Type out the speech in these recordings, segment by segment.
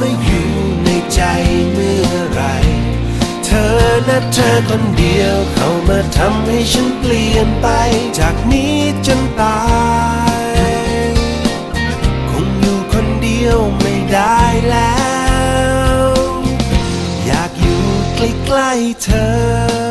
มาอยู่ในใจเมื่อไร เธอนะเธอคนเดียวเข้ามาทำให้ฉันเปลี่ยนไป จากนี้จนตาย คงอยู่คนเดียวไม่ได้แล้ว อยากอยู่ใกล้ๆเธอ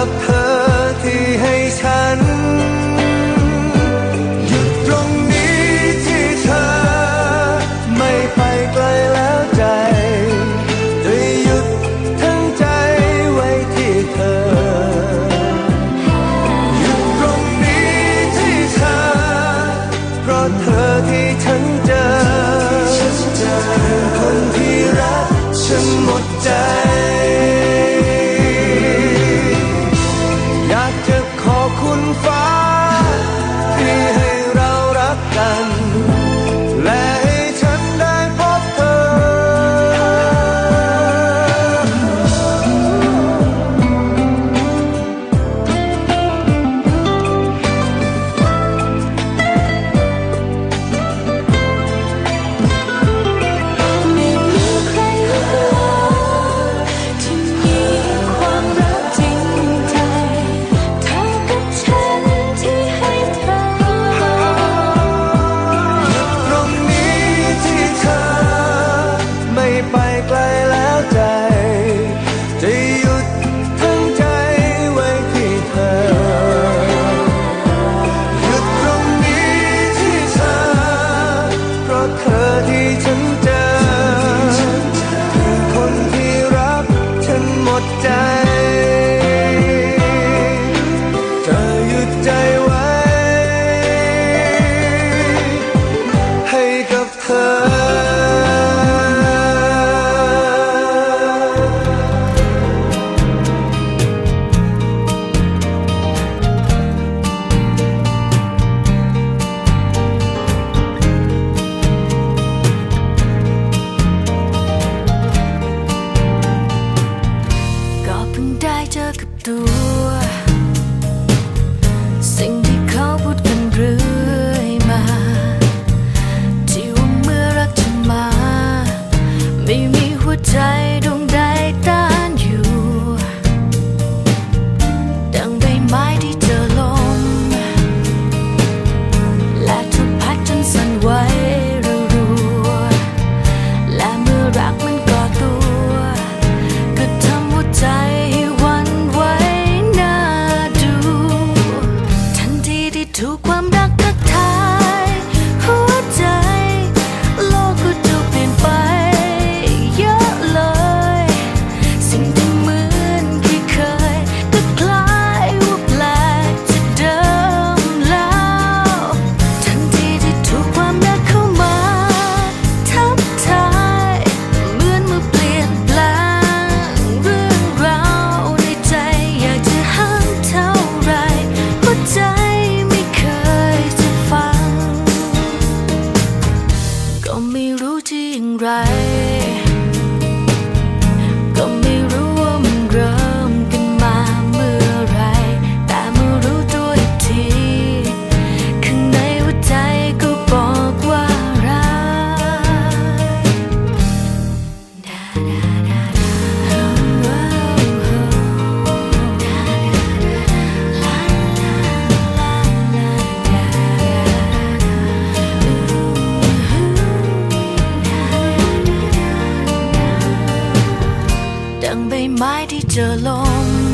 ับเธอที่ให้ฉัน ได้เลม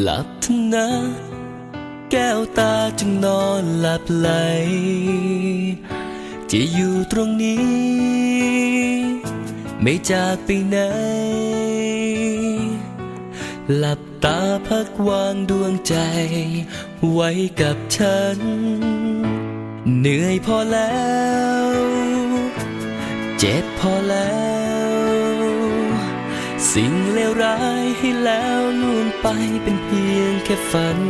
หลับเถอะนะ แก้วตาจึงนอนหลับไหล จะอยู่ตรงนี้ ไม่จากไปไหน หลับตาพักวางดวงใจ ไว้กับฉัน เหนื่อยพอแล้ว เจ็บพอแล้ว ร้ายให้แล้วล่วงไปเป็นเพียงแค่ฝัน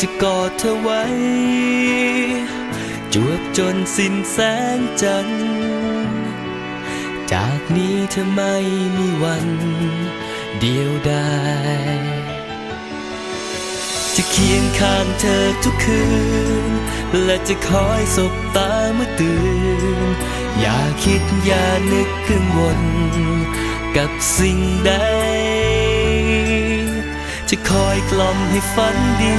จะกอดเธอไว้ จวบจนสิ้นแสงจันทร์จากนี้เธอไม่มีวัน เดียวดายจะเคียงข้างเธอทุกคืน และจะคอยสบตาเมื่อตื่น อย่าคิดอย่านึกกังวล กับสิ่งใด จะคอยกล่อมให้ฝันดี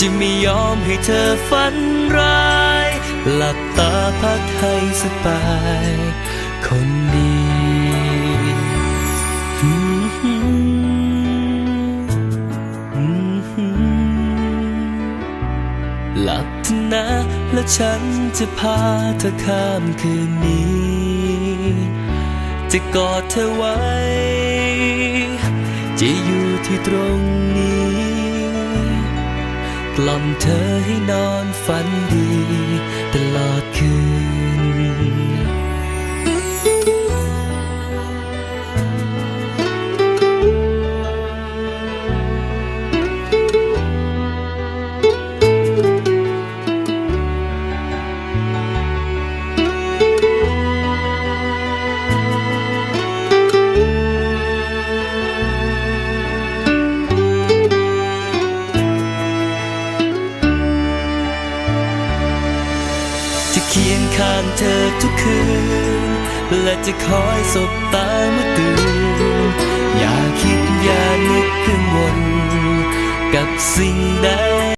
จะไม่ยอมให้เธอฝันร้าย หลับตาพักให้สบาย คนดีหลับนะแล้วฉันจะพาเธอข้ามคืนนี้ จะกอดเธอไว้ จะอยู่ที่ตรงนี้ กล่อมเธอให้นอนฝันดี ตลอดคืน จะคอยสบตาเมื่อตื่น อย่าคิดอย่านึกกังวลกับสิ่งใด